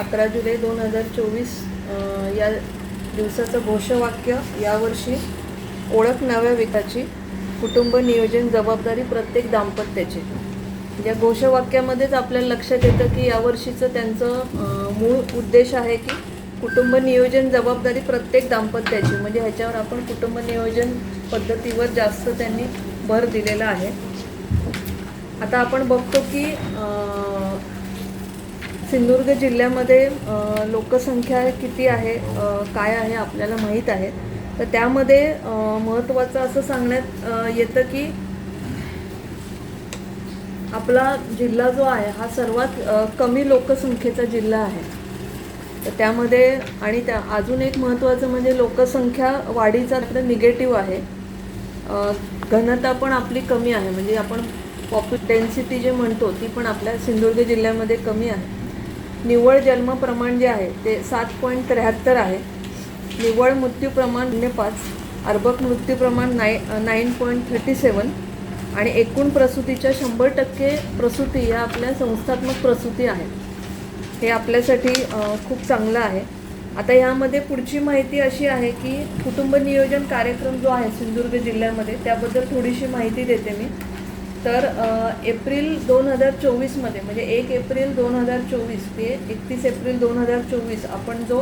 अकरा जुलै दोन हजार चोवीस या दिवसाचं घोषवाक्य यावर्षी ओळख नव्या विकाची कुटुंब नियोजन जबाबदारी प्रत्येक दाम्पत्याची. या घोषवाक्यामध्येच आपल्याला लक्षात येतं की यावर्षीचं त्यांचं मूळ उद्देश आहे की कुटुंब नियोजन जबाबदारी प्रत्येक दाम्पत्याची. म्हणजे ह्याच्यावर आपण कुटुंब नियोजन पद्धतीवर जास्त त्यांनी भर दिलेला आहे. आता आपण बघतो की सिंधुदुर्ग जिल्ह्यामध्ये लोकसंख्या किती आहे काय आहे आपल्याला माहीत आहे. तर त्यामध्ये महत्त्वाचं असं सांगण्यात येतं की आपला जिल्हा जो आहे हा सर्वात कमी लोकसंख्येचा जिल्हा आहे. तर त्यामध्ये आणि त्या अजून एक महत्त्वाचं म्हणजे लोकसंख्या वाढीचा आपलं निगेटिव्ह आहे. घनता पण आपली कमी आहे. म्हणजे आपण पॉप्यु डेन्सिटी जे म्हणतो ती पण आपल्या सिंधुदुर्ग जिल्ह्यामध्ये कमी आहे. निव्वळ जन्म प्रमाण जे आहे ते सात पॉईंट त्र्याहत्तर आहे. निव्वळ मृत्यू प्रमाण शून्य पाच अर्भक मृत्यू प्रमाण नाई नाईन पॉईंट थर्टी सेवन आणि एकूण प्रसूतीच्या शंभर टक्के प्रसूती या आपल्या संस्थात्मक प्रसूती आहेत हे आपल्यासाठी खूप चांगलं आहे. आता यामध्ये पुढची माहिती अशी आहे की कुटुंब नियोजन कार्यक्रम जो आहे सिंधुदुर्ग जिल्ह्यामध्ये त्याबद्दल थोडीशी माहिती देते मी. तर एप्रिल दोन हजार चोवीसमध्ये म्हणजे एक एप्रिल दोन हजार चोवीस ते एकतीस एप्रिल दोन हजार चोवीस आपण जो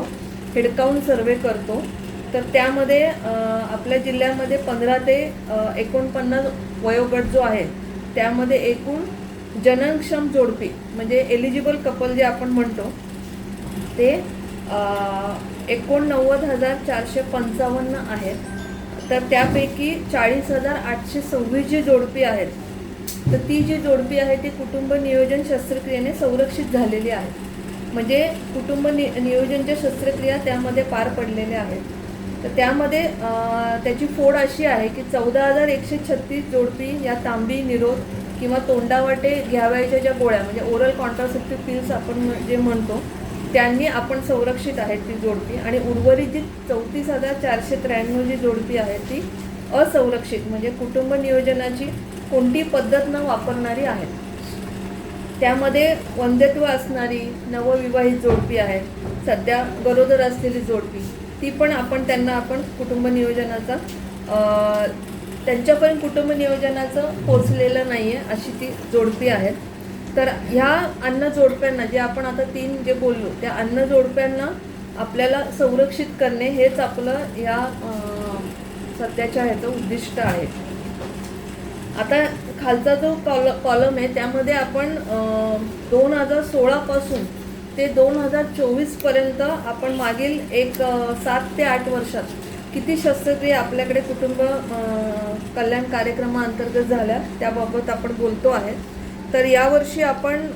हेडकाउंट सर्वे करतो तर त्यामध्ये आपल्या जिल्ह्यामध्ये पंधरा ते एकोणपन्नास वयोगट जो आहे त्यामध्ये एकूण जननक्षम जोडपी म्हणजे एलिजिबल कपल जे आपण म्हणतो ते एकोणनव्वद हजार चारशे पंचावन्न आहेत. तर त्यापैकी चाळीस हजार आठशे सव्वीस जी जोडपी आहेत. तर ती जी जोडपी आहे ती कुटुंब नियोजन शस्त्रक्रियेने संरक्षित झालेली आहे. म्हणजे कुटुंब नि नियोजनच्या शस्त्रक्रिया त्यामध्ये पार पडलेल्या आहेत. तर त्यामध्ये त्याची फोड अशी आहे की चौदा हजार एकशे छत्तीस जोडपी या तांबी निरोध किंवा तोंडावाटे घ्यावयाच्या ज्या गोळ्या म्हणजे ओरल कॉन्ट्रासेप्टिव्ह पिल्स आपण जे म्हणतो त्यांनी आपण संरक्षित आहेत ती जोडपी. आणि उर्वरित जी चौतीस हजार चारशे त्र्याण्णव जी जोडपी आहे ती असंरक्षित म्हणजे कुटुंब नियोजनाची कोणती पद्धत न वापरणारी आहेत. त्यामध्ये वंध्यत्व असणारी नवविवाहित जोडपी आहे. सध्या गरोदर असलेली जोडपी ती पण आपण त्यांना आपण कुटुंब नियोजनाचा त्यांच्यापर्यंत कुटुंब नियोजनाचं पोचलेलं नाही आहे अशी ती जोडपी आहेत. तर ह्या अन्न जोडप्यांना जे आपण आता तीन जे बोललो त्या अन्न जोडप्यांना आपल्याला संरक्षित करणे हेच आपलं ह्या सध्याच्या ह्याचं उद्दिष्ट आहे. आता खालचा जो कॉल कॉलम आहे त्यामध्ये आपण दोन हजार सोळापासून ते दोन हजार चोवीसपर्यंत आपण मागील एक सात ते आठ वर्षात किती शस्त्रक्रिया आपल्याकडे कुटुंब कल्याण कार्यक्रमाअंतर्गत झाल्या त्याबाबत आपण बोलतो आहे. तर यावर्षी आपण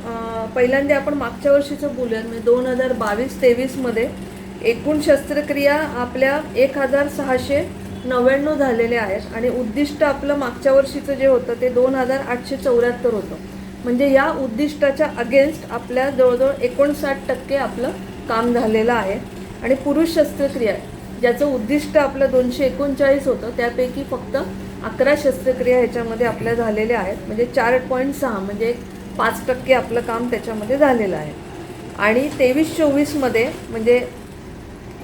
पहिल्यांदा आपण मागच्या वर्षीचं बोलूयात. म्हणजे दोन हजार बावीस तेवीसमध्ये एकूण शस्त्रक्रिया आपल्या एक हजार सहाशे नव्याण्णव झालेले आहेत आणि उद्दिष्ट आपलं मागच्या वर्षीचं जे होतं ते दोन हजार आठशे चौऱ्याहत्तर होतं. म्हणजे या उद्दिष्टाच्या अगेन्स्ट आपल्या जवळजवळ एकोणसाठ टक्के आपलं काम झालेलं आहे. आणि पुरुष शस्त्रक्रिया ज्याचं उद्दिष्ट आपलं दोनशे एकोणचाळीस होतं त्यापैकी फक्त अकरा शस्त्रक्रिया ह्याच्यामध्ये आपल्या झालेल्या आहेत. म्हणजे चार पॉईंट सहा म्हणजे पाच टक्के आपलं काम त्याच्यामध्ये झालेलं आहे. आणि तेवीस चोवीसमध्ये म्हणजे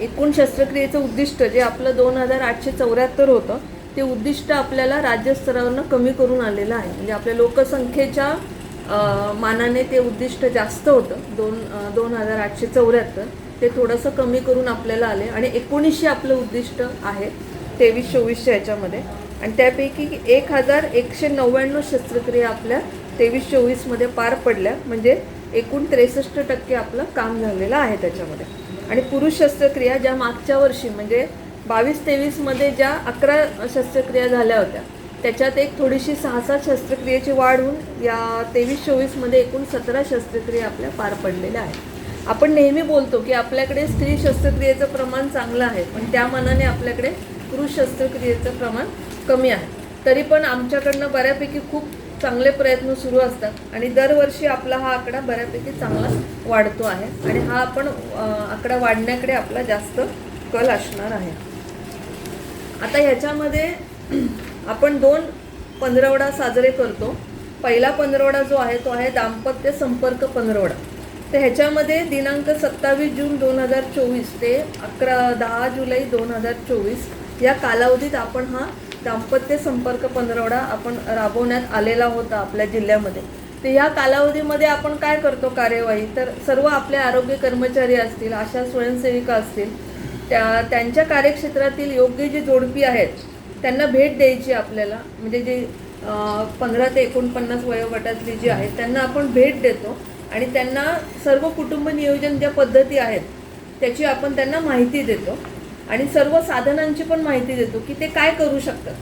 एकूण शस्त्रक्रियेचं उद्दिष्ट जे आपलं दोन हजार आठशे चौऱ्याहत्तर होतं ते उद्दिष्ट आपल्याला राज्यस्तरावरनं कमी करून आलेलं आहे. म्हणजे आपल्या लोकसंख्येच्या मानाने ते उद्दिष्ट जास्त होतं दोन दोन हजार आठशे चौऱ्याहत्तर. ते थोडंसं कमी करून आपल्याला आले आणि एकोणीसशे आपलं उद्दिष्ट आहे तेवीस चोवीसच्या याच्यामध्ये आणि त्यापैकी एक हजार एकशे नव्याण्णव शस्त्रक्रिया आपल्या तेवीस चोवीसमध्ये पार पडल्या. म्हणजे एकूण त्रेसष्ट टक्के आपलं काम झालेलं आहे त्याच्यामध्ये. आणि पुरुष शस्त्रक्रिया ज्या मागच्या वर्षी म्हणजे बावीस तेवीसमध्ये ज्या अकरा शस्त्रक्रिया झाल्या होत्या त्याच्यात एक थोडीशी सहा सात शस्त्रक्रियेची वाढ होऊन या तेवीस चोवीसमध्ये एकूण सतरा शस्त्रक्रिया आपल्या पार पडलेल्या आहेत. आपण नेहमी बोलतो की आपल्याकडे स्त्री शस्त्रक्रियेचं प्रमाण चांगलं आहे पण त्या मानाने आपल्याकडे पुरुष शस्त्रक्रियेचं प्रमाण कमी आहे. तरी पण आमच्याकडनं बऱ्यापैकी खूप चांगले प्रयत्न सुरू असतात आणि दरवर्षी आपला हा आकडा बऱ्यापैकी चांगला वाढतो आहे आणि हा आपण आकडा वाढण्याकडे आपला जास्त कल असणार आहे. आता ह्याच्यामध्ये आपण दोन पंधरवडा साजरे करतो. पहिला पंधरवडा जो आहे तो आहे दाम्पत्य संपर्क पंधरवडा. तर ह्याच्यामध्ये दिनांक सत्तावीस जून दोन हजार चोवीस ते अकरा दहा जुलै दोन हजार चोवीस या कालावधीत आपण हा दाम्पत्य संपर्क पंधरवडा आपण राबवण्यात आलेला होता आपल्या जिल्ह्यामध्ये. तर ह्या कालावधीमध्ये आपण काय करतो कार्यवाही? तर सर्व आपले आरोग्य कर्मचारी असतील आशा स्वयंसेविका असतील त्या त्यांच्या कार्यक्षेत्रातील योग्य जे जोडपी आहेत त्यांना भेट द्यायची आपल्याला. म्हणजे जे पंधरा ते एकोणपन्नास वयोगटातली जी आहेत त्यांना आपण भेट देतो. आणि त्यांना सर्व कुटुंब नियोजन ज्या पद्धती आहेत त्याची आपण त्यांना माहिती देतो. आणि सर्व साधनांची पण माहिती देतो की ते काय करू शकतात.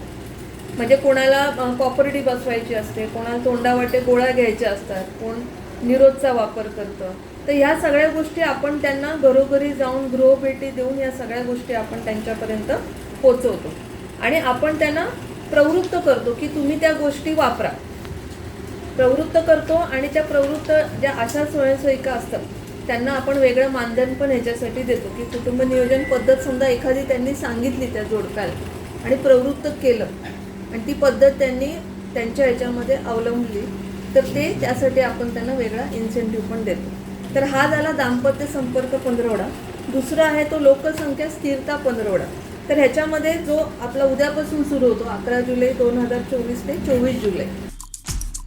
म्हणजे कोणाला कॉपरडी बसवायची असते कोणाला तोंडावाटे गोळ्या घ्यायच्या असतात कोण निरोधचा वापर करतं. तर ह्या सगळ्या गोष्टी आपण त्यांना घरोघरी जाऊन गृहभेटी देऊन या सगळ्या गोष्टी आपण त्यांच्यापर्यंत पोचवतो. आणि आपण त्यांना प्रवृत्त करतो की तुम्ही त्या गोष्टी वापरा. प्रवृत्त करतो आणि त्या प्रवृत्त ज्या अशा स्वयंसेविका असतात त्यांना आपण वेगळं मानधन पण ह्याच्यासाठी देतो की कुटुंब नियोजन पद्धत समजा एखादी त्यांनी सांगितली त्या जोडप्याला आणि प्रवृत्त केलं आणि ती पद्धत त्यांनी त्यांच्या ह्याच्यामध्ये अवलंबली तर ते त्यासाठी आपण त्यांना वेगळा इन्सेंटिव्ह पण देतो. तर हा झाला दाम्पत्य संपर्क पंधरवडा. दुसरा आहे तो लोकसंख्या स्थिरता पंधरवडा. तर ह्याच्यामध्ये जो आपला उद्यापासून सुरू होतो अकरा जुलै दोन हजार चोवीस ते चोवीस जुलै.